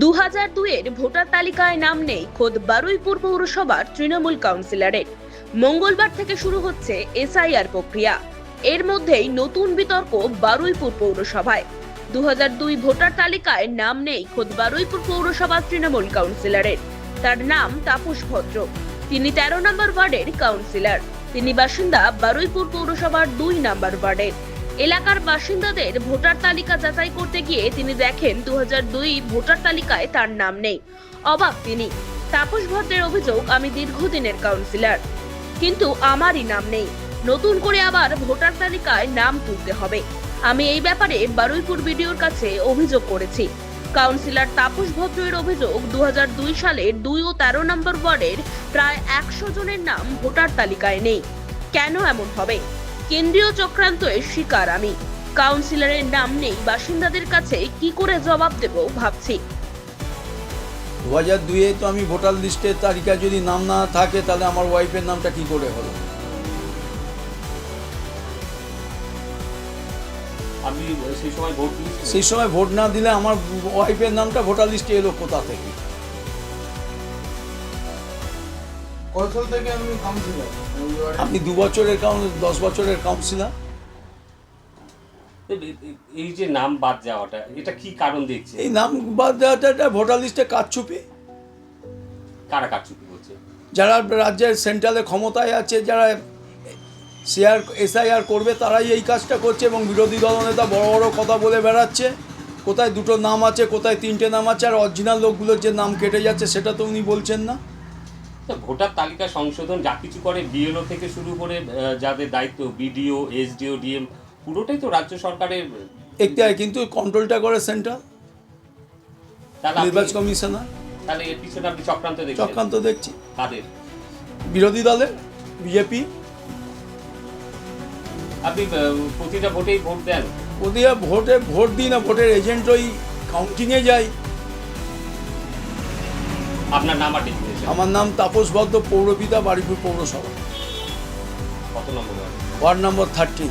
দু হাজার দুইয়ের ভোটার তালিকায় নাম নেই, খোদ বারুইপুর পৌরসভার তৃণমূল কাউন্সিলরের। মঙ্গলবার থেকে শুরু হচ্ছে এসআইআর প্রক্রিয়া। এর মধ্যেই নতুন বিতর্ক বারুইপুর পৌরসভায়। দু দুই ভোটার তালিকায় নাম নেই, খোদ বারুইপুর পৌরসভার তৃণমূল কাউন্সিলরের। তার নাম তাপস ভদ্র। তিনি তেরো নম্বর ওয়ার্ডের কাউন্সিলর। তিনি বাসিন্দা বারুইপুর পৌরসভার দুই নম্বর ওয়ার্ডের। এলাকার বাসিন্দাদের ভোটার তালিকা যাচাই করতে গিয়ে তিনি দেখেন দু হাজার দুই ভোটার তালিকায় তার নাম নেই। অবাক তিনি। তাপস ভদ্রের অভিযোগ, আমি দীর্ঘদিনের কাউন্সিলর কিন্তু আমারই নাম নেই। নতুন করে আবার ভোটার তালিকায় নাম তুলতে হবে। আমি এই ব্যাপারে বারুইপুর বিডিওর কাছে অভিযোগ করেছি। কাউন্সিলর তাপস ভদ্রের অভিযোগ দু হাজার দুই সালের দুই ও তেরো নম্বর ওয়ার্ডের প্রায় একশো জনের নাম ভোটার তালিকায় নেই। কেন এমন হবে? কেন্দ্রীয় চক্রান্তের শিকার আমি। কাউন্সিলরের নাম নেই বাসিন্দাদের কাছে কি করে জবাব দেব ভাবছি। দু হাজার দুইয়ে তো আমি ভোটার লিস্টের তালিকা যদি নাম না থাকে তাহলে আমার ওয়াইফের নামটা কি করে হলো? আপনি সেই সময় ভোট সেই সময় ভোট না দিলে আমার ওয়াইফের নামটা ভোটার লিস্টে এলো কোথা থেকে? থেকে আমি কাউন্সিলর আমি দু বছরের কাউন্স দশ বছরের কাউন্সিলর এই যে নাম বাদ যাওয়াটা এটা কি কারণ দেখছে এই নাম বাদ দেওয়াটা একটা ভোটার লিস্টে কারচুপি কারা কারচুপি করছে যারা রাজ্যের সেন্ট্রালে ক্ষমতায় আছে যারা শেয়ার এসআইআর করবে তারাই এই কাজটা করছে এবং বিরোধী দলনেতা বড় বড় কথা বলে বেড়াচ্ছে। কোথায় দুটো নাম আছে কোথায় তিনটে নাম আছে আর অরিজিনাল লোকগুলোর যে নাম কেটে যাচ্ছে সেটা তো উনি বলছেন না। তো ভোটার তালিকা সংশোধন যা কিছু করে বিএলও থেকে শুরু করে যাদের দায়িত্ব বিডিও এসডিও ডিএম পুরোটাই তো রাজ্য সরকারের এখতিয়ার কিন্তু কন্ট্রোলটা করে আপনি- নির্বাচন কমিশনার। তাহলে এর পিছনে আপনি চক্রান্ত দেখছেন। চক্রান্ত দেখছি। কাদের? বিরোধী দলের বিজেপি আপনি প্রতিটা ভোটেই ভোট দেন? ওদিকে ভোটে ভোট দিই না ভোটের এজেন্ট ওই কাউন্টিংয়ে যাই। আপনার নাম আর আমার নাম তাপস ভদ্র পৌরপিতা বাড়িপুর পৌরসভা। কত নম্বর? ওয়ার্ড? Number thirteen